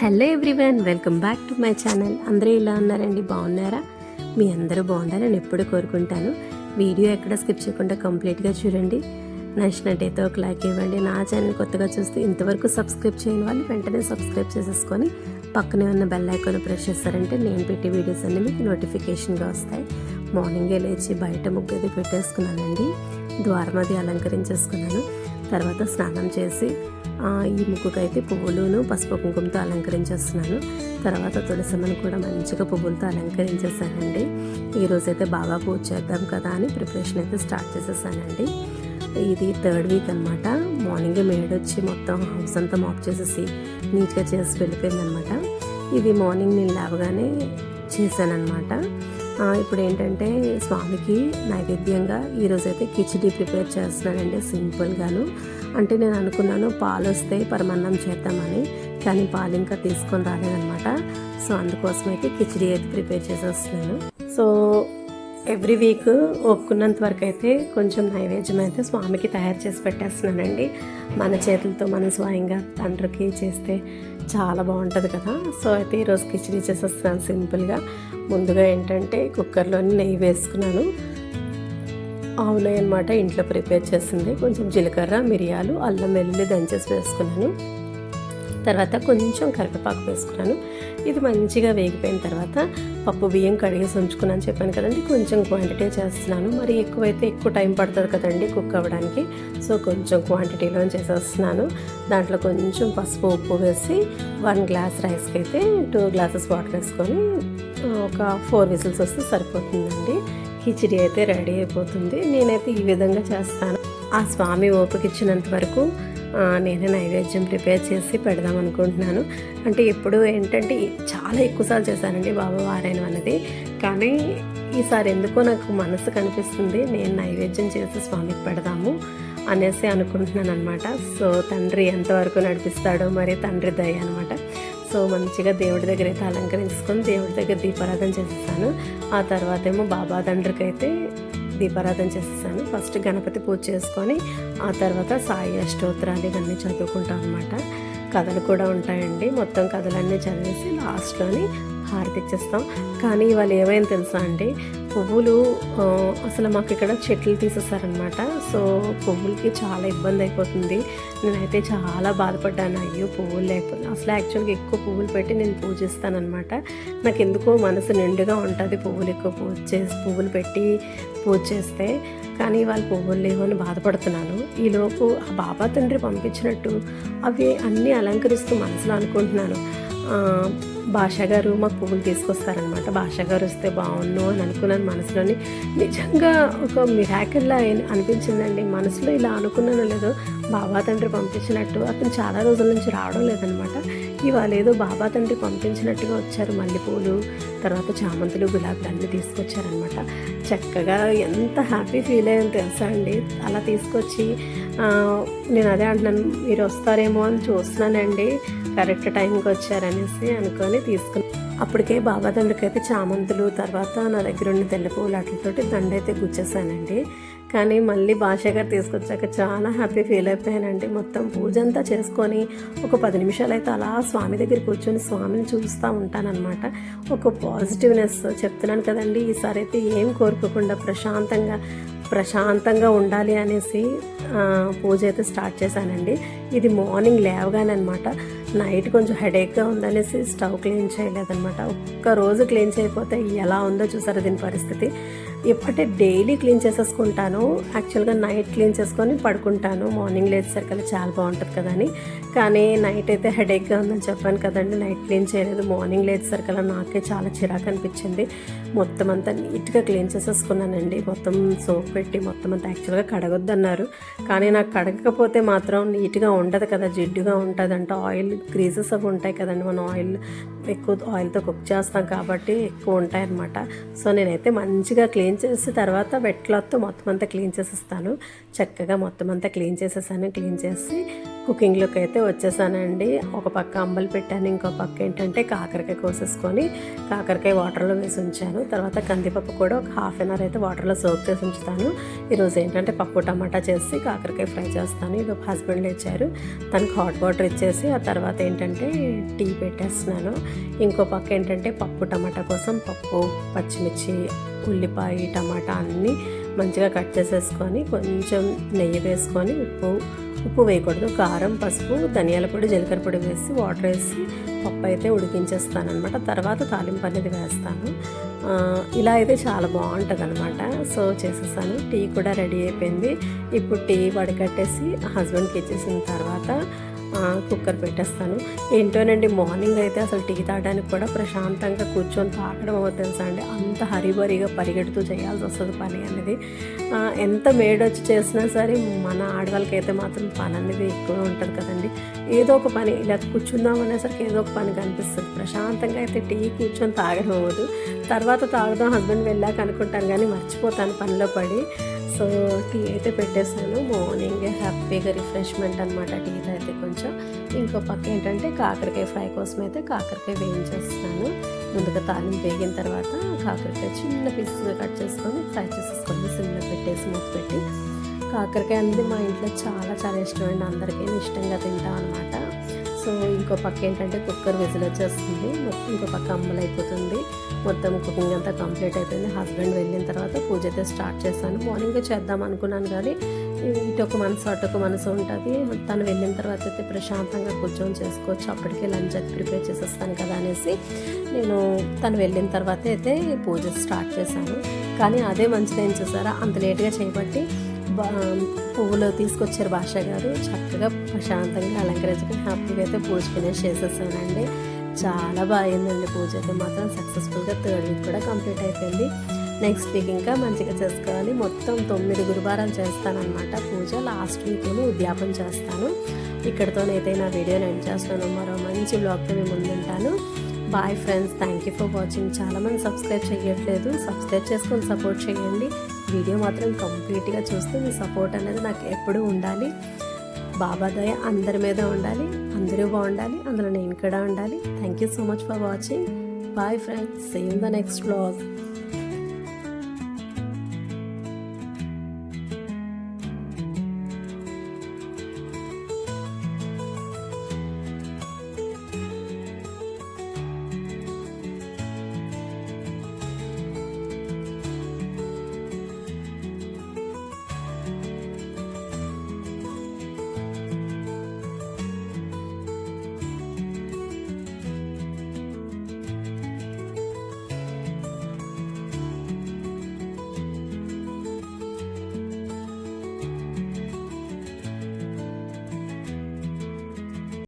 Hello everyone welcome back to my channel. అందరూ ఇలా ఉన్నారండి? బాగున్నారా? మీ అందరూ బాగుండాలని ఎప్పుడు కోరుకుంటాను. వీడియో ఎక్కడ స్కిప్ చేయకుండా కంప్లీట్గా చూడండి. నచ్చినట్టయితే ఒక లైక్ ఇవ్వండి. నా ఛానల్ కొత్తగా చూస్తే ఇంతవరకు సబ్స్క్రైబ్ చేయని వాళ్ళు వెంటనే సబ్స్క్రైబ్ చేసేసుకొని పక్కనే ఉన్న బెల్ ఐకాన్ ప్రెస్ చేస్తారంటే నేను పెట్టే వీడియోస్ అన్నీ మీకు నోటిఫికేషన్గా వస్తాయి. మార్నింగే లేచి బయట ముగ్గది పెట్టేసుకున్నానండి. ద్వారం అది అలంకరించేసుకున్నాను. తర్వాత స్నానం చేసి ఈ ఈ అయితే పువ్వులును పసుపు కుంకుమతో అలంకరించేస్తున్నాను. తర్వాత తులసమ్మను కూడా మంచిగా పువ్వులతో అలంకరించేసానండి. ఈరోజైతే బాగా పూజ చేద్దాం కదా అని ప్రిపరేషన్ అయితే స్టార్ట్ చేసేసానండి. ఇది థర్డ్ వీక్ అనమాట మార్నింగ్ మేడొచ్చి వచ్చి మొత్తం హౌస్ అంతా మాప్ చేసేసి నీట్గా చేసి వెళ్ళిపోయిందనమాట ఇది మార్నింగ్ నేను లేవగానే చేశానమాట ఇప్పుడు ఏంటంటే స్వామికి నైవేద్యంగా ఈరోజైతే కిచిడి ప్రిపేర్ చేస్తున్నానండి సింపుల్గాను. అంటే నేను అనుకున్నాను పాలు వస్తే పరమాన్నం చేద్దామని కానీ పాలు ఇంకా తీసుకొని రాలేదనమాట సో అందుకోసం అయితే కిచిడి అయితే ప్రిపేర్ చేసేస్తున్నాను. సో ఎవ్రీ వీక్ ఒప్పుకున్నంత వరకు అయితే కొంచెం నైవేద్యం అయితే స్వామికి తయారు చేసి పెట్టేస్తున్నానండి. మన చేతులతో మనం స్వయంగా తండ్రికి చేస్తే చాలా బాగుంటుంది కదా. సో అయితే ఈరోజు కిచిడి చేసేస్తున్నాను సింపుల్గా. ముందుగా ఏంటంటే కుక్కర్లోని నెయ్యి వేసుకున్నాను. ఆవునే అనమాట ఇంట్లో ప్రిపేర్ చేసింది. కొంచెం జీలకర్ర మిరియాలు అల్లం వెల్లుల్లి దంచేసి వేసుకున్నాను. తర్వాత కొంచెం కరివేపాకు వేసుకున్నాను. ఇది మంచిగా వేగిపోయిన తర్వాత పప్పు బియ్యం కడిగేసి ఉంచుకున్నాను చెప్పాను కదండి. కొంచెం క్వాంటిటీ చేస్తున్నాను. మరి ఎక్కువైతే ఎక్కువ టైం పడుతుంది కదండి కుక్ అవ్వడానికి. సో కొంచెం క్వాంటిటీలో చేసేస్తున్నాను. దాంట్లో కొంచెం పసుపు ఉప్పు వేసి వన్ గ్లాస్ రైస్కి అయితే టూ గ్లాసెస్ వాటర్ వేసుకొని ఒక ఫోర్ విజిల్స్ వస్తే సరిపోతుందండి. కిచిడి అయితే రెడీ అయిపోతుంది. నేనైతే ఈ విధంగా చేస్తాను. ఆ స్వామి ఓపిక ఇచ్చినంత వరకు నేనే నైవేద్యం ప్రిపేర్ చేసి పెడదాం అనుకుంటున్నాను. అంటే ఎప్పుడు ఏంటంటే చాలా ఎక్కువసార్లు చేశానండి బాబా వారాయణం కానీ ఈసారి ఎందుకో నాకు మనసు కనిపిస్తుంది నేను నైవేద్యం చేసి స్వామికి పెడదాము అనేసి అనుకుంటున్నాను అనమాట సో తండ్రి ఎంతవరకు నడిపిస్తాడో మరి తండ్రి దయ అనమాట సో మంచిగా దేవుడి దగ్గర అయితే అలంకరించుకొని దేవుడి దగ్గర దీపారాధన చేసేసాను. ఆ తర్వాత ఏమో బాబా తండ్రికి అయితే దీపారాధన చేసేసాను. ఫస్ట్ గణపతి పూజ చేసుకొని ఆ తర్వాత సాయి అష్టోత్తరాలు ఇవన్నీ చదువుకుంటాం అనమాట కథలు కూడా ఉంటాయండి. మొత్తం కథలన్నీ చదివేసి లాస్ట్లోని హారతి ఇచ్చేస్తాం. కానీ ఇవాళ ఏమైంది తెలుసా అండి? పువ్వులు అసలు మాకు ఇక్కడ చెట్లు తీసేసారనమాట సో పువ్వులకి చాలా ఇబ్బంది అయిపోతుంది. నేనైతే చాలా బాధపడ్డాను. అయ్యో పువ్వులు లేకపోతే అసలు యాక్చువల్గా ఎక్కువ పువ్వులు పెట్టి నేను పూజిస్తానమాట నాకు ఎందుకో మనసు నిండుగా ఉంటుంది పువ్వులు ఎక్కువ పూజ చేసి పువ్వులు పెట్టి పూజ చేస్తే. కానీ వాళ్ళు పువ్వులు లేవు అని బాధపడుతున్నాను. ఈలోపు ఆ బాబా తండ్రి పంపించినట్టు అవి అన్నీ అలంకరిస్తూ మనసులో అనుకుంటున్నాను. భాష గారు మాకు పువ్వులు తీసుకొస్తారనమాట భాష గారు వస్తే బాగుండు అని అనుకున్నాను మనసులోని. నిజంగా ఒక మిరాకిల్లా అనిపించిందండి. మనసులో ఇలా అనుకున్నాను లేదో బాబా తండ్రి పంపించినట్టు అతను చాలా రోజుల నుంచి రావడం లేదనమాట ఇవాళ ఏదో బాబా తండ్రి పంపించినట్టుగా వచ్చారు. మల్లెపూలు తర్వాత చామంతులు గులాబీలు అన్నీ తీసుకొచ్చారనమాట చక్కగా ఎంత హ్యాపీ ఫీల్ అయ్యాను తెలుసా అండి. అలా తీసుకొచ్చి నేను అదే అంటున్నాను మీరు వస్తారేమో అని చూస్తున్నానండి. కరెక్ట్ టైంకి వచ్చారనేసి అనుకొని తీసుకుని అప్పటికే బాబా దండకి చామంతులు తర్వాత నా దగ్గర ఉన్న తెల్ల పువ్వులు అట్లతోటి దండ అయితే గుచ్చేసానండి. కానీ మళ్ళీ భాష గారు తీసుకొచ్చాక చాలా హ్యాపీ ఫీల్ అయిపోయానండి. మొత్తం పూజ అంతా చేసుకొని ఒక పది నిమిషాలు అయితే అలా స్వామి దగ్గర కూర్చొని స్వామిని చూస్తూ ఉంటానన్నమాట. ఒక పాజిటివ్నెస్ చెప్తున్నాను కదండి. ఈసారి అయితే ఏం కోరుకోకుండా ప్రశాంతంగా ప్రశాంతంగా ఉండాలి అనేసి పూజ అయితే స్టార్ట్ చేశానండి. ఇది మార్నింగ్ లేవగానే అనమాట నైట్ కొంచెం హెడేక్గా ఉందనేసి స్టవ్ క్లీన్ చేయలేదన్నమాట. ఒక్క రోజు క్లీన్ చేయకపోతే ఎలా ఉందో చూసారు దీని పరిస్థితి. ఎప్పుడంటే డైలీ క్లీన్ చేసేసుకుంటాను. యాక్చువల్గా నైట్ క్లీన్ చేసుకొని పడుకుంటాను. మార్నింగ్ లేచేసరికి చాలా బాగుంటుంది కదా అని. కానీ నైట్ అయితే హెడేక్గా ఉందని చెప్పాను కదండి. నైట్ క్లీన్ చేయలేదు. మార్నింగ్ లేచేసరికి నాకే చాలా చిరాకు అనిపించింది. మొత్తం అంతా నీట్గా క్లీన్ చేసేసుకున్నానండి. మొత్తం సోప్ పెట్టి మొత్తం అంతా యాక్చువల్గా కడగొద్దన్నారు. కానీ నాకు కడగకపోతే మాత్రం నీట్గా ఉండదు కదా. జిడ్డుగా ఉంటుంది అంటే ఆయిల్ గ్రీజెస్ అవి ఉంటాయి కదండి. మనం ఆయిల్ ఎక్కువ ఆయిల్తో కుక్ చేస్తాం కాబట్టి ఎక్కువ ఉంటాయన్నమాట. సో నేనైతే మంచిగా క్లీన్ చేసి తర్వాత వెట్ క్లాత్తో మొత్తం అంతా క్లీన్ చేసేస్తాను. చక్కగా మొత్తం అంతా క్లీన్ చేసేసాను. క్లీన్ చేసి కుకింగ్లోకి అయితే వచ్చేసానండి. ఒక పక్క అంబలు పెట్టాను ఇంకో పక్క ఏంటంటే కాకరకాయ కోసేసుకొని కాకరకాయ వాటర్లో వేసి ఉంచాను. తర్వాత కందిపప్పు కూడా ఒక హాఫ్ అన్ అవర్ అయితే వాటర్లో సోక్ చేసి ఉంచుతాను. ఈరోజు ఏంటంటే పప్పు టమాటా చేసి కాకరకాయ ఫ్రై చేస్తాను. ఇది హస్బెండ్ లేచారు తనకు హాట్ వాటర్ ఇచ్చేసి ఆ తర్వాత ఏంటంటే టీ పెట్టేస్తున్నాను. ఇంకో పక్క ఏంటంటే పప్పు టమాటా కోసం పప్పు పచ్చిమిర్చి ఉల్లిపాయ టమాటా అన్నీ మంచిగా కట్ చేసేసుకొని కొంచెం నెయ్యి వేసుకొని ఉప్పు ఉప్పు వేయకూడదు. కారం పసుపు ధనియాల పొడి జీలకర్ర పొడి వేసి వాటర్ వేసి పప్పు అయితే ఉడికించేస్తాను అనమాట తర్వాత తాలింపు అనేది వేస్తాను. ఇలా అయితే చాలా బాగుంటుంది అనమాట సో చేసేసాను. టీ కూడా రెడీ అయిపోయింది. ఇప్పుడు టీ వడకట్టేసి హస్బెండ్కి ఇచ్చేసిన తర్వాత కుక్కర్ పెట్టేస్తాను. ఏంటోనండి మార్నింగ్ అయితే అసలు టీ తాగడానికి కూడా ప్రశాంతంగా కూర్చొని తాగడం తెలుసా అండి? అంత హరిబరిగా పరిగెడుతూ చేయాల్సి వస్తుంది పని అనేది. ఎంత మేడొచ్చి చేసినా సరే మన ఆడవాళ్ళకైతే మాత్రం పని అనేది ఎక్కువ ఉంటుంది కదండి. ఏదో ఒక పని ఇలా కూర్చుందాం అనేసరికి ఏదో ఒక పని కనిపిస్తుంది. ప్రశాంతంగా అయితే టీ కూర్చొని తాగడం అవ్వదు. తర్వాత తాగుదాం హస్బెండ్ వెళ్ళాక అనుకుంటాను కానీ మర్చిపోతాను పనిలో పడి. సో టీ అయితే పెట్టేశాను. మార్నింగ్ హ్యాపీగా రిఫ్రెష్మెంట్ అనమాట టీలో అయితే కొంచెం. ఇంకో పక్క ఏంటంటే కాకరకాయ ఫ్రై కోసం అయితే కాకరకాయ వేయించేస్తున్నాను. ముందుగా తాలింపు వేగిన తర్వాత కాకరకాయ చిన్న పీసెస్గా కట్ చేసుకొని ఫ్రై చేసేసుకొని సిమ్లో పెట్టేసి మూత పెట్టి కాకరకాయ అనేది మా ఇంట్లో చాలా చాలా ఇష్టం అండి. అందరికీ ఇష్టంగా తింటాం అనమాట సో ఇంకో పక్క ఏంటంటే కుక్కర్ విజిల్ వచ్చేస్తుంది. మొత్తం ఇంకో పక్క అమ్మలు అయిపోతుంది మొత్తం కుకింగ్ అంతా కంప్లీట్ అయిపోయింది. హస్బెండ్ వెళ్ళిన తర్వాత పూజ అయితే స్టార్ట్ చేశాను. మార్నింగ్ చేద్దాం అనుకున్నాను కానీ ఇటు ఒక మనసు అటు ఒక మనసు ఉంటుంది. తను వెళ్ళిన తర్వాత అయితే ప్రశాంతంగా కూర్చొని చేసుకోవచ్చు. అప్పటికే లంచ్ అది ప్రిపేర్ చేసేస్తాను కదా అనేసి నేను తను వెళ్ళిన తర్వాత అయితే పూజ స్టార్ట్ చేశాను. కానీ అదే మంచిదేం చూసారా? అంత లేట్గా చేయబట్టి పువ్వులు తీసుకొచ్చారు భాష గారు. చక్కగా ప్రశాంతంగా అలంకరించుకుని హ్యాపీగా అయితే పూజ ఫినిష్ చేసేసానండి చాలా బాగుందండి పూజ అయితే మాత్రం. సక్సెస్ఫుల్గా థర్డ్ వీక్ కూడా కంప్లీట్ అయిపోయింది. నెక్స్ట్ వీక్ ఇంకా మంచిగా చేసుకోవాలి. మొత్తం తొమ్మిది గురువారాలు చేస్తానన్నమాట పూజ. లాస్ట్ వీక్ ఏమో ఉద్యాపన చేస్తాను. ఇక్కడితోనైతే నా వీడియోని ఎండ్ చేస్తాను. మరో మంచి బ్లాగ్తో మేము ముందుంటాను. Bye friends thank you for watching. చాలామంది సబ్స్క్రైబ్ చేయట్లేదు సబ్స్క్రైబ్ చేసుకొని సపోర్ట్ చేయండి. వీడియో మాత్రం కంప్లీట్గా చూస్తే మీ సపోర్ట్ అనేది నాకు ఎప్పుడూ ఉండాలి. బాబా దయ అందరి మీద ఉండాలి. అందరూ బాగుండాలి. అందులో నేను కూడా ఉండాలి. Thank you so much for watching bye friends same the next vlog